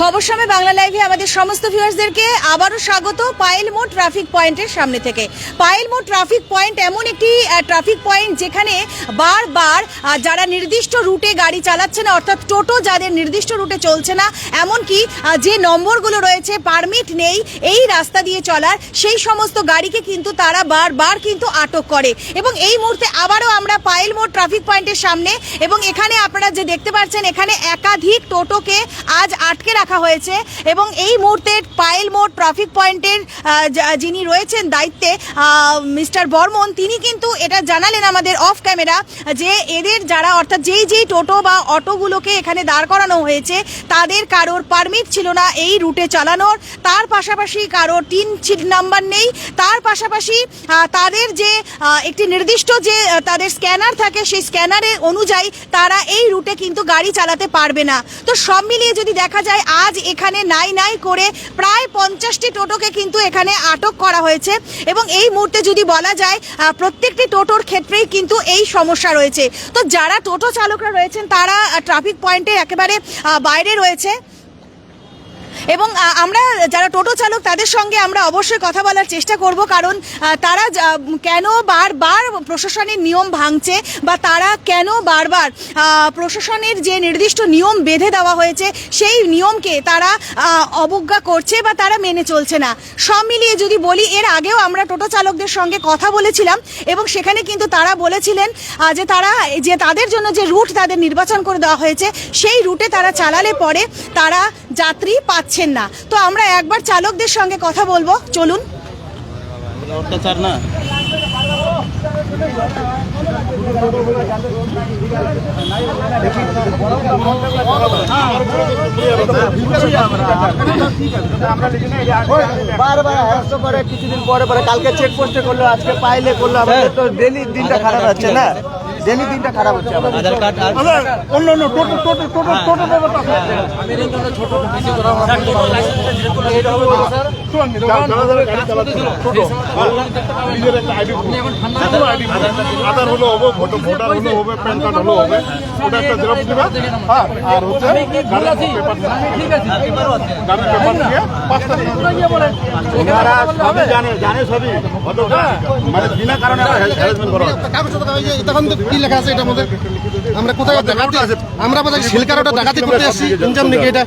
খবর সময় বাংলা লাইভে আমাদের সমস্ত ভিউয়ার্সদেরকে আবারও স্বাগত পায়েল মোড় ট্রাফিক পয়েন্টের সামনে থেকে। পায়েল মোড় ট্রাফিক পয়েন্ট এমন একটি ট্রাফিক পয়েন্ট যেখানে বারবার যারা নির্দিষ্ট রুটে গাড়ি চালাচ্ছে না, অর্থাৎ টোটো যাদের নির্দিষ্ট রুটে চলছে না, এমনকি যে নম্বরগুলো রয়েছে, পারমিট নেই এই রাস্তা দিয়ে চলার, সেই সমস্ত গাড়িকে কিন্তু তারা বারবার কিন্তু আটক করে। এবং এই মুহূর্তে আবারও আমরা পায়েল মোড় ট্রাফিক পয়েন্টের সামনে এবং এখানে আপনারা যে দেখতে পাচ্ছেন, এখানে একাধিক টোটোকে আজ আটকে রাখা হয়েছে এবং এই মুহূর্তে পায়েল মোড় ট্রাফিক পয়েন্টের যিনি রয়েছেন দায়িত্বে মিস্টার বর্মন, তিনি কিন্তু এটা জানালেন আমাদের অফ ক্যামেরা যে এদের যারা, অর্থাৎ যেই যেই টোটো বা অটোগুলোকে এখানে দাঁড় করানো হয়েছে, তাদের কারোর পারমিট ছিল না এই রুটে চালানোর। তার পাশাপাশি কারোর টিন নাম্বার নেই। তার পাশাপাশি তাদের যে একটি নির্দিষ্ট যে তাদের স্ক্যানার থাকে, সেই স্ক্যানারের অনুযায়ী তারা এই রুটে কিন্তু গাড়ি চালাতে পারবে না। তো সব মিলিয়ে যদি দেখা যায় আজ এখানে নাই নাই করে প্রায় পঞ্চাশটি টোটোকে কিন্তু এখানে আটক করা হয়েছে। এবং এই মুহূর্তে যদি বলা যায় প্রত্যেকটি টোটোর ক্ষেত্রেই কিন্তু এই সমস্যা রয়েছে। তো যারা টোটো চালকরা রয়েছেন, তারা ট্রাফিক পয়েন্টের একেবারে বাইরে রয়েছে। এবং আমরা যারা টোটো চালক, তাদের সঙ্গে আমরা অবশ্যই কথা বলার চেষ্টা করব, কারণ তারা কেন বারবার প্রশাসনের নিয়ম ভাঙছে বা তারা কেন বারবার প্রশাসনের যে নির্দিষ্ট নিয়ম বেঁধে দেওয়া হয়েছে, সেই নিয়মকে তারা অবজ্ঞা করছে বা তারা মেনে চলছে না। সব মিলিয়ে যদি বলি, এর আগেও আমরা টোটো চালকদের সঙ্গে কথা বলেছিলাম এবং সেখানে কিন্তু তারা বলেছিলেন যে তারা, যে তাদের জন্য যে রুট তাদের নির্বাচন করে দেওয়া হয়েছে, সেই রুটে তারা চালালে পরে তারা যাত্রী পাচ্ছেন না। তো আমরা একবার চালকদের সঙ্গে কথা বলব। চলুন। কিছুদিন পরে পরে কালকে চেক পোস্টে করল, আজকে পাইলে করল, আমাদের তো ডেলি দিনটা খারাপ হচ্ছে না। ডেলি দিনটা খারাপ হচ্ছে আধার কার্ড আর অন্য অন্য টোটো টোটো টোটো টোটো ব্যাপারটা আধার হলো হবে ভোটার হলো হবে প্যান কার্ড হলো হবে। ওটা একটা জেরক্স দিবে হ্যাঁ আর হচ্ছে গাড়ির পেপার গাড়ির পেপার দিয়ে। পাঁচটা ওনারা সবই জানে জানে সবই। মানে বিনা কারণে হ্যারাসমেন্ট করা তখন কি লেখা আছে এটার মধ্যে? আমরা কোথায় আমরা বোধহয় শিলকার ওটা ডাকাতি করতে আসছি ইনজাম নাকি এটা?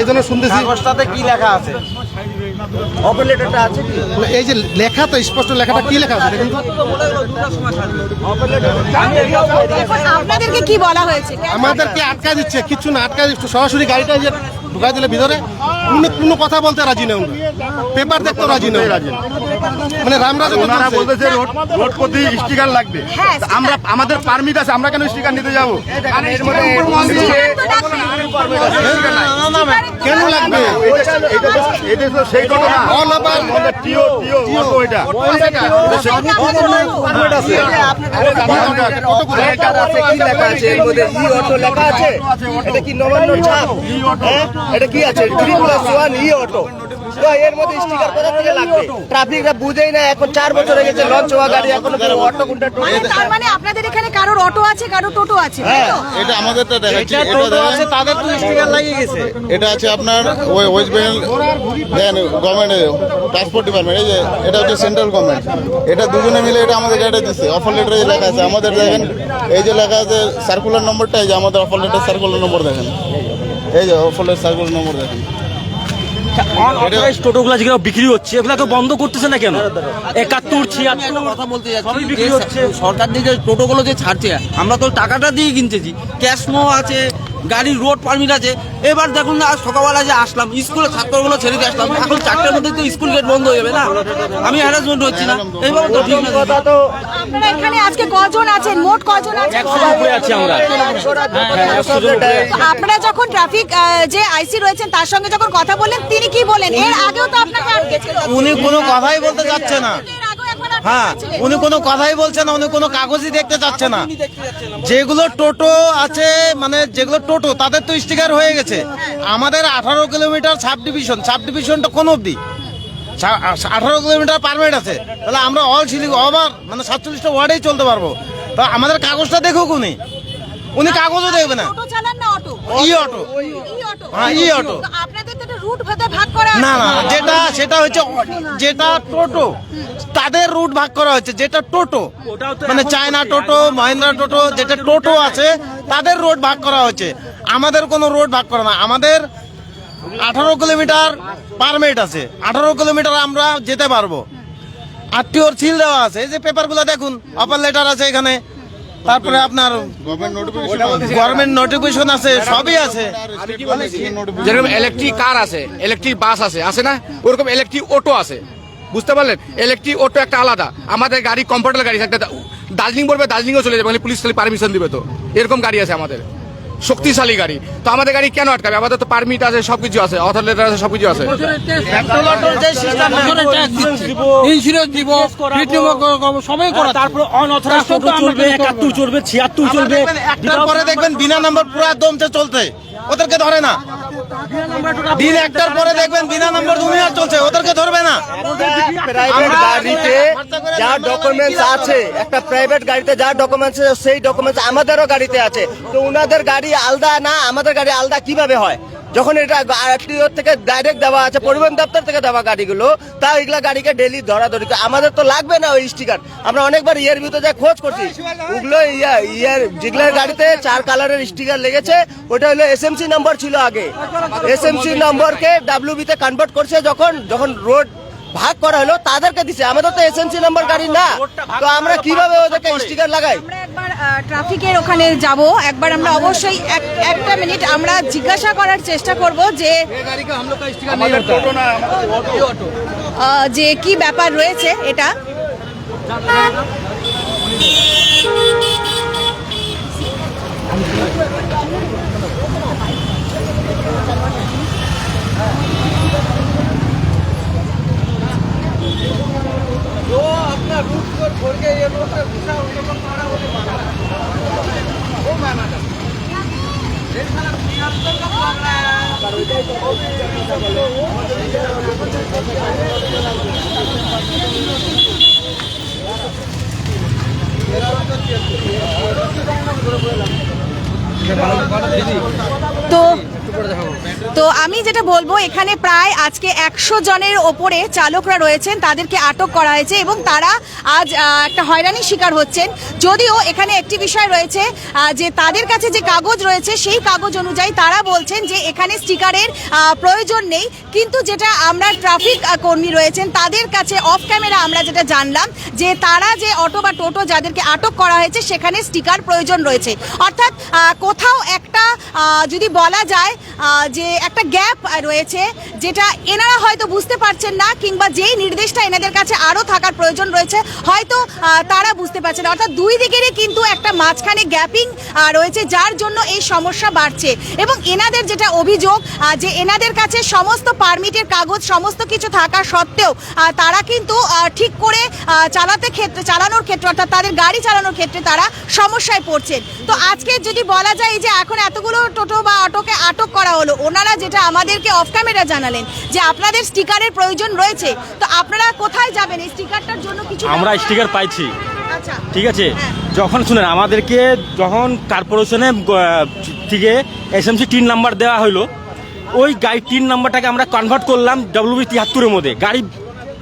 এই জন্য শুনতেছি। কাগজটাতে কি লেখা আছে? অফার লেটারটা আছে কি? এই যে লেখা তো স্পষ্ট লেখাটা কি লেখা আছে? দেখুন তো। আপনাদেরকে কি বলা হয়েছে? আমাদেরকে আটকা দিচ্ছে কিচ্ছু না আটকা দিচ্ছে। সরাসরি গাড়িটা যে ঢুকাই দিলে ভিতরে কোনো কোনো কথা বলতে রাজি নেই পেপার দেখতে রাজি নেই রাজি মানে রামরাজ ওনারা বলতেছে রোড রোড প্রতি স্টিকার লাগবে। হ্যাঁ, আমরা আমাদের পারমিট আছে আমরা কেন স্টিকার নিতে যাব? কেন লাগবে? এটা তো- সেই ঘটনা অল ওভার টিও টিও অটো এটা। কি লেখা আছে? এর মধ্যে ই অটো লেখা আছে। এটা কি নবান্ন ছাপ হ্যাঁ? এটা কি আছে? Three plus one e auto. তো এর মধ্যে স্টিকার কোথা থেকে লাগবে? ট্রাফিকরা বুঝেই না এখন চার বছর হয়ে গেছে লঞ্চ হওয়া গাড়ি এখনও অটো কোনটা টোটো মানে তার মানে আপনাদের এখানে কারোর অটো আছে কারোর টোটো আছে তো? এটা আমাদেরটা দেখাচ্ছি। এটা টোটো আছে তাদের তো স্টিকার লাগিয়ে গেছে। এটা আছে আপনার ওই ওয়েস্ট বেঙ্গল দেখেন গভর্নমেন্টের ট্রান্সপোর্ট ডিপার্টমেন্ট এই যে এটা হচ্ছে সেন্ট্রাল গভর্নমেন্ট এটা দুজনে মিলে এটা আমাদের গাড়িটা দিচ্ছে অফার লেটারে লেখা আছে। আমাদের দেখেন এই যে লেখা আছে সার্কুলার নম্বরটা এই যে আমাদের অফার লেটার সার্কুলার নম্বর দেখেন। এই যে অফার লেটার সার্কুলার নম্বর দেখেন। অথরাইজ টোটোগুলো যেগুলো বিক্রি হচ্ছে বন্ধ করতেছে না কেন? একাত্তর ছিয়াত্তর কথা বলতে সবই বিক্রি হচ্ছে। সরকার যে টোটোগুলো যে ছাড়ছে আমরা তো টাকাটা দিয়ে কিনতেছি। ক্যাশ মো আছে গাড়ির রোড পারমিট আছে। এবার দেখুন না আজ সকালবেলা যে আসলাম স্কুলে ছাত্রগুলো ছেড়ে দিয়ে আসলাম। এখন চারটের মধ্যে তো স্কুল গেট বন্ধ হয়ে যাবে না? আমি হ্যারাসমেন্ট হচ্ছি না। তো ঠিক না আপনারা এখানে আজকে কজন আছেন? মোট কজন আছেন? আছি আমরা। আপনারা যখন ট্রাফিক যে আইসি রয়েছেন তার সঙ্গে যখন কথা বললেন তিনি কি বলেন? এর আগেও তো আপনাকে উনি কোনো কথাই বলতে চাচ্ছে না এর আগেও একবার আটকে হ্যাঁ উনি কোনো কথাই বলছে না উনি কোনো কাগজই দেখতে চাচ্ছে না। যেগুলো টোটো আছে মানে যেগুলো টোটো তাদের তো স্টিকার হয়ে গেছে। আমাদের আঠারো কিলোমিটার সাব ডিভিশন সাব ডিভিশনটা কোন অবধি? আঠারো কিলোমিটার পারমিট আছে। তাহলে আমরা অল শিলিগ ওভার মানে সাতচল্লিশটা ওয়ার্ডেই চলতে পারব। তো আমাদের কাগজটা দেখুক উনি। উনি কাগজও দেখবে না। টোটো চালান না auto. E auto. E auto. হ্যাঁ, ই অটো। রুট ভাতা ভাগ করা না না যেটা সেটা হচ্ছে যেটা টোটো তাদের রুট ভাগ করা হচ্ছে যেটা টোটো। মানে চায়না টোটো মহিন্দ্রা টোটো যেটা টোটো আছে তাদের রোড ভাগ করা হচ্ছে। আমাদের কোনো রোড ভাগ করা না। আমাদের আঠারো কিলোমিটার পারমিট আছে। আঠারো কিলোমিটার আমরা যেতে পারব। আত্মীয়র সিল দেওয়া আছে। এই যে পেপারগুলো দেখুন অপার লেটার আছে এখানে। তারপরে আপনার গভর্নমেন্ট নোটিফিকেশন আছে সবই আছে। যেরকম ইলেকট্রিক কার আছে ইলেকট্রিক বাস আছে আছে না? ওরকম ইলেকট্রিক অটো আছে। বুঝতে পারলেন? ইলেকট্রিক অটো একটা আলাদা। আমাদের গাড়ি কম্ফর্টেবল গাড়ি থাকতে একটা দার্জিলিং বলবে দার্জিলিংও চলে যাবে মানে পুলিশ খালি পারমিশন দিবে তো। এরকম গাড়ি আছে আমাদের। শক্তিশালী গাড়ি। তো আমাদের গাড়ি কেন আটকাবে? আমাদের তো পারমিট আছে সবকিছু আছে অথর লেটার আছে সবকিছু আছে। ইন্স্যুরেন্স দিব সবাই করা তারপরে অনঅথরাইজ চলবে একাত্তর চলবে ছিয়াত্তর চলবে। একটার পরে দেখবেন বিনা নম্বর পুরো একদম চলতে। ওদেরকে ধরে না। দিন একটার পরে দেখবেন বিনা নম্বর দুনিয়া চলছে ওদেরকে ধরবে না। প্রাইভেট গাড়িতে যা ডকুমেন্টস আছে একটা প্রাইভেট গাড়িতে যা ডকুমেন্টস আছে সেই ডকুমেন্টস আমাদেরও গাড়িতে আছে। তো ওনাদের গাড়ি আলাদা না আমাদের গাড়ি আলাদা কীভাবে হয়? যখন এটা আরটিও থেকে ডাইরেক্ট দেওয়া আছে, পরিবহন দপ্তর থেকে দেওয়া গাড়িগুলো, তা এগুলা গাড়িকে ডেলি ধরাধরি। আমাদের তো লাগবে না ওই স্টিকার আমরা অনেকবার ইয়ের ভিতরে যা খোঁজ করছি, ওগুলো ইয়া, ইয়ের যেগুলোর গাড়িতে চার কালারের স্টিকার লেগেছে, ওটা হলো এসএমসি নম্বর ছিল আগে। এসএমসি নম্বরকে ডাব্লিউবি তে কনভার্ট করছে যখন যখন রোড ভাগ করা হলো, তাদেরকে দিছে। আমাদের তো এসএমসি নম্বর গাড়ি না। তো আমরা কীভাবে ওদেরকে স্টিকার লাগাই? ট্রাফিকের ওখানে যাব। একবার আমরা অবশ্যই এক- একটা মিনিট আমরা জিজ্ঞাসা করার চেষ্টা করব যে যে কি ব্যাপার রয়েছে এটা। তো তো আমি যেটা বলব, এখানে প্রায় আজকে একশো জনের ওপরে চালকরা রয়েছেন, তাদেরকে আটক করা হয়েছে এবং তারা আজ একটা হয়রানির শিকার হচ্ছেন। যদিও এখানে একটি বিষয় রয়েছে যে তাদের কাছে যে কাগজ রয়েছে, সেই কাগজ অনুযায়ী তারা বলছেন যে এখানে স্টিকারের প্রয়োজন নেই। কিন্তু যেটা আমরা ট্রাফিক কর্মী রয়েছেন, তাদের কাছে অফ ক্যামেরা আমরা যেটা জানলাম, যে তারা যে অটো বা টোটো যাদেরকে আটক করা হয়েছে, সেখানে স্টিকার প্রয়োজন রয়েছে। অর্থাৎ কোথাও একটা যদি বলা যায় যে একটা গ্যাপ রয়েছে, যেটা এনারা হয়তো বুঝতে পারছেন না, কিংবা যেই নির্দেশটা এনাদের কাছে আরও থাকার প্রয়োজন রয়েছে, হয়তো তারা বুঝতে পারছেন। অর্থাৎ দুই দিকেরই কিন্তু একটা মাঝখানে গ্যাপিং রয়েছে, যার জন্য এই সমস্যা বাড়ছে এবং এনাদের যেটা অভিযোগ যে এনাদের কাছে সমস্ত পারমিটের কাগজ, সমস্ত কিছু থাকা সত্ত্বেও তারা কিন্তু ঠিক করে চালাতে ক্ষেত্রে, চালানোর ক্ষেত্রে, অর্থাৎ তাদের গাড়ি চালানোর ক্ষেত্রে তারা সমস্যায় পড়ছেন তো আজকে যদি বলা যায় যে এখন এতগুলো টোটো বা অটোকে আটক করা হলো। ওনারা যেটা আমাদেরকে অফ ক্যামেরা জানালেন যে আপনাদের স্টিকারের প্রয়োজন রয়েছে। তো আপনারা কোথায় যাবেন? এই স্টিকারটার জন্য কিছু আমরা স্টিকার পাইছি। আচ্ছা। ঠিক আছে? হ্যাঁ। যখন শুনেন আমাদেরকে যখন কর্পোরেশনে থেকে এস এসএমসি তিন নাম্বার দেওয়া হলো ওই গাড়ি তিন নাম্বারটাকে আমরা কনভার্ট করলাম ডব্লিউবি তিয়াত্তরের মধ্যে। গাড়ি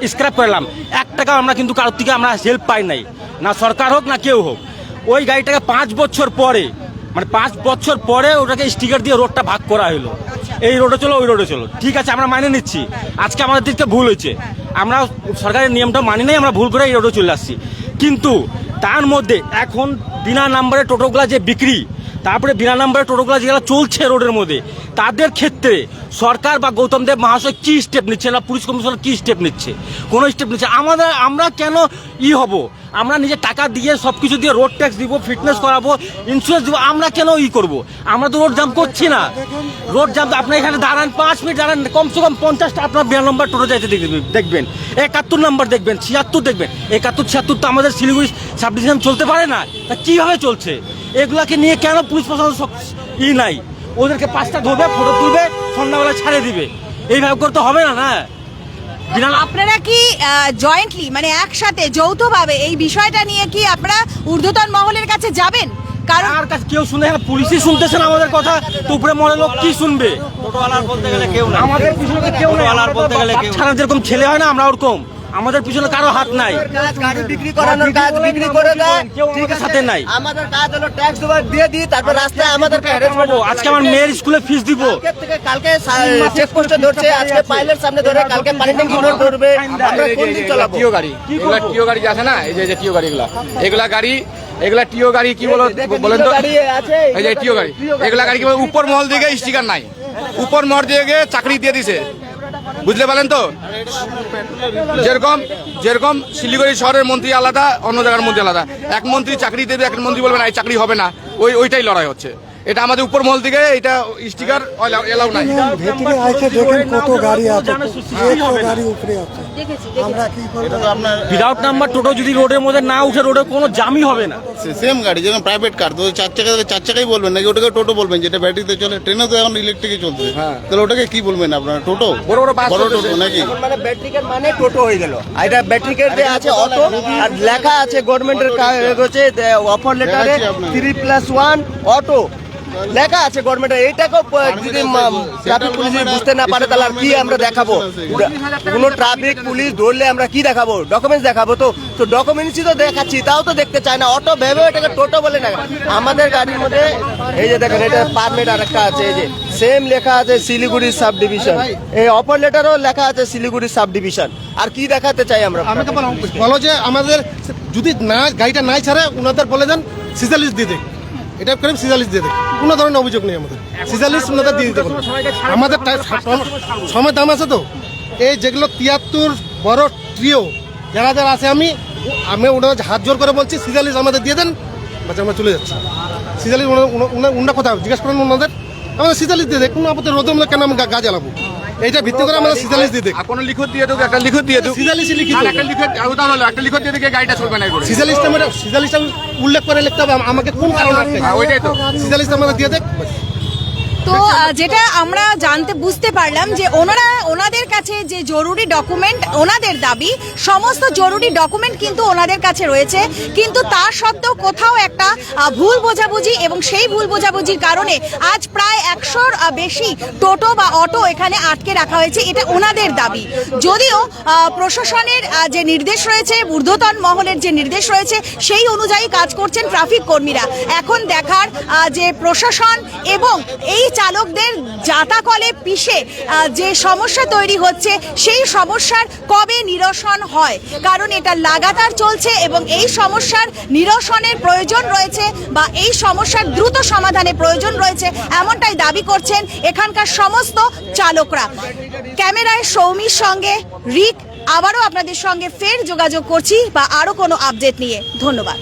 স্ক্র্যাপ করলাম। এক টাকা আমরা কিন্তু কারোর থেকে আমরা হেল্প পাই নাই। না সরকার হোক না কেউ হোক। ওই গাড়িটাকে পাঁচ বছর পরে মানে পাঁচ বছর পরে ওটাকে স্টিকার দিয়ে রোডটা ভাগ করা হলো এই রোডে চলো, ওই রোডে চলো। ঠিক আছে, আমরা মানে নিচ্ছি। আজকে আমাদের দিকটা ভুল হয়েছে। আমরা সরকারের নিয়মটা মানি নাই, আমরা ভুল করে এই রোডে চলে আসছি। কিন্তু তার মধ্যে এখন বিনা নাম্বারে টোটোগুলা যে বিক্রি তারপরে বিনা নাম্বারে টোটোগুলা যেগুলো চলছে রোডের মধ্যে, তাদের ক্ষেত্রে সরকার বা গৌতম দেব মহাশয় কি স্টেপ নিচ্ছে না, পুলিশ কমিশনার কি স্টেপ নিচ্ছে, কোনো স্টেপ নিচ্ছে? আমাদের, আমরা কেন ই হব? আমরা নিজে টাকা দিয়ে সব কিছু দিয়ে রোড ট্যাক্স দিব ফিটনেস করাবো ইন্স্যুরেন্স দিব, আমরা কেন ই করব? আমরা তো রোড জাম করছি না। রোড জাম আপনি এখানে দাঁড়ান, পাঁচ মিনিট দাঁড়ান, কমসে কম পঞ্চাশটা আপনার বিনা নম্বর টোটো যাইতে দেখবেন দেখবেন। একাত্তর নাম্বার দেখবেন, ছিয়াত্তর দেখবেন। একাত্তর, ছিয়াত্তর তো আমাদের শিলিগুড়ি সাবডিভিশন চলতে পারে না। তা কীভাবে চলছে? এগুলাকে নিয়ে কেন পুলিশ প্রশাসন সব- ই নাই? ওদেরকে পাঁচটা ধরবে ফটো তুলবে সন্ধ্যাবেলা ছাড়ে দিবে। এইভাবে করতে হবে না না? আপনারা কি জয়েন্টলি মানে একসাথে যৌথভাবে এই বিষয়টা নিয়ে কি আপনারা ঊর্ধ্বতন মহলের কাছে যাবেন? কারণ আর কাছে কেউ শুনে না পুলিশই শুনতেছে না আমাদের কথা। তো উপরে মনে লোক কি শুনবে? বলতে গেলে কেউ না আমাদের পিছনে তো কেউ আমরা বলতে গেলে ছাড়া যেরকম ছেলে হয় না আমরা ওরকম। আমাদের পিছনে কারও হাত নাই। কাজ গাড়ি বিক্রি করানোর কাজ বিক্রি করে দেয়। ঠিক সাথে নাই। আমাদের কাজ হলো ট্যাক্স দিয়ে দিই তারপর রাস্তায় আমাদেরকে আজকে আমার মেয়ের স্কুলে ফিস দিব। কালকে চেক পোস্টে ধরছে আজকে পাইলের সামনে ধরে কালকে পানি ট্যাঙ্কি মোড় ধরবে আমরা কোন দিন চালাবো? টিও গাড়ি এগুলা টিও গাড়ি আছে না এই যে টিও গাড়ি এগুলা। এগুলা গাড়ি এগুলা টিও গাড়ি কি বলো বলেন তো? এই যে টিও গাড়ি। এগুলা গাড়ি কি উপর মহল দিকে স্টিকার নাই। উপর মহল দিকে চাকরি দিয়ে দিছে। বুঝতে পারলেন তো? যেরকম যেরকম শিলিগুড়ি শহরের মন্ত্রী আলাদা, অন্য জায়গার মন্ত্রী আলাদা। এক মন্ত্রী চাকরি দেবে, এক মন্ত্রী বলবে না, এই চাকরি হবে না। ওই, ওইটাই লড়াই হচ্ছে। এটা আমাদের উপর মহল দিকে এটা স্টিকার এলাও নাই। ভেতরে আইসে দেখেন কত গাড়ি আছে কত গাড়ি উপরে আছে। আমরা কি করব? আপনার উইদাউট নাম্বার টোটো যদি রোডের মধ্যে না উঠে রোডে কোনো জামই হবে না। সেম গাড়ি যেরকম প্রাইভেট কার তো চার চাকা চার চাকাই বলবেন নাকি? ওটাকে টোটো বলবেন যেটা ব্যাটারিতে চলে ট্রেনে তো এখন ইলেকট্রিকে চলছে। তাহলে ওটাকে কি বলবেন আপনারা টোটো? বড় বড় বাস বড় টোটো নাকি? এখন মানে মানে টোটো হয়ে গেল। এটা ব্যাটারিকের যে আছে অটো আর লেখা আছে গভর্নমেন্টের হচ্ছে অফার লেটারে প্লাস ওয়ান অটো লেখা আছে গভর্নমেন্টের এইটাকেও যদি ট্রাফিক পুলিশ বুঝতে না পারে তাহলে আর কি আমরা দেখাবো? কোনো ট্রাফিক পুলিশ ধরলে আমরা কি দেখাবো? ডকুমেন্টস দেখাবো তো? তো ডকুমেন্টসই তো দেখাচ্ছি তাও তো দেখতে চায় না। অটো ভেবে এটাকে টোটো বলে না। আমাদের গাড়ির মধ্যে এই যে দেখেন এটা পারমিট আর একটা আছে এই যে সেম লেখা আছে শিলিগুড়ি সাব ডিভিশন এই অপর লেটারও লেখা আছে শিলিগুড়ি সাব ডিভিশন আর কি দেখাতে চাই আমরা? আমাকে বলো যে আমাদের যদি না গাড়িটা নাই ছাড়ে ওনাদের বলে দেন সিজালিস দিয়ে দেখ এটা করে সিজালিস দিয়ে দেখ? কোনো ধরনের অভিযোগ নেই আমাদের। সিজালিস ওনাদের দিয়ে দিতে বলো আমাদের সময় দাম আছে তো? এই যেগুলো তিয়াত্তর বড় ট্রিও যারা যারা আছে, আমি আমি ওনাদের হাত জোর করে বলছি সিজালিস আমাদের দিয়ে দেন। বাচ্চা আমরা চলে যাচ্ছি। সিজালিস উনার কথা জিজ্ঞেস করেন ওনাদের। আমাদের সিজালিস দিয়ে দেয় কোনো আপত্তি রোদ কেন আমি গা জ্বালাবো? এইটা ভিত্তি করে আমরা সিজালিস দিয়ে দেখ। কোনো লিখত দিয়ে দেবো একটা লিখত দিয়ে দেবো সিজালিস আর একটা লিখত আর উদাহরণ হলো, একটা লিখত দিয়ে দেখে গাড়িটা চলবে না করে সিজালিস আমরা সিজালিস উল্লেখ করে লিখতে হবে আমাকে কোন কারণে হ্যাঁ, ওইটাই তো। সিজালিস আমরা দিয়ে দেখ। তো যেটা আমরা জানতে, বুঝতে পারলাম যে ওনারা, ওনাদের কাছে যে জরুরি ডকুমেন্ট ওনাদের দাবি, সমস্ত জরুরি ডকুমেন্ট কিন্তু ওনাদের কাছে রয়েছে। কিন্তু তা সত্ত্বেও কোথাও একটা ভুল বোঝাবুঝি এবং সেই ভুল বোঝাবুঝির কারণে আজ প্রায় একশোর বেশি টোটো বা অটো এখানে আটকে রাখা হয়েছে। এটা ওনাদের দাবি। যদিও প্রশাসনের যে নির্দেশ রয়েছে, ঊর্ধ্বতন মহলের যে নির্দেশ রয়েছে, সেই অনুযায়ী কাজ করছেন ট্রাফিক কর্মীরা। এখন দেখার যে প্রশাসন এবং এই চালকদের জাতাকলে পিষে যে সমস্যা তৈরি হচ্ছে, সেই সমস্যার কবে নিরসন হয়? কারণ এটা লাগাতার চলছে এবং এই সমস্যার নিরসনের প্রয়োজন রয়েছে বা এই সমস্যার দ্রুত সমাধানের প্রয়োজন রয়েছে এমনটাই দাবি করছেন এখানকার সমস্ত চালকরা। ক্যামেরায় সৌমির সঙ্গে রিক, আবারও আপনাদের সঙ্গে ফের যোগাযোগ করছি বা আরও কোনো আপডেট নিয়ে। ধন্যবাদ।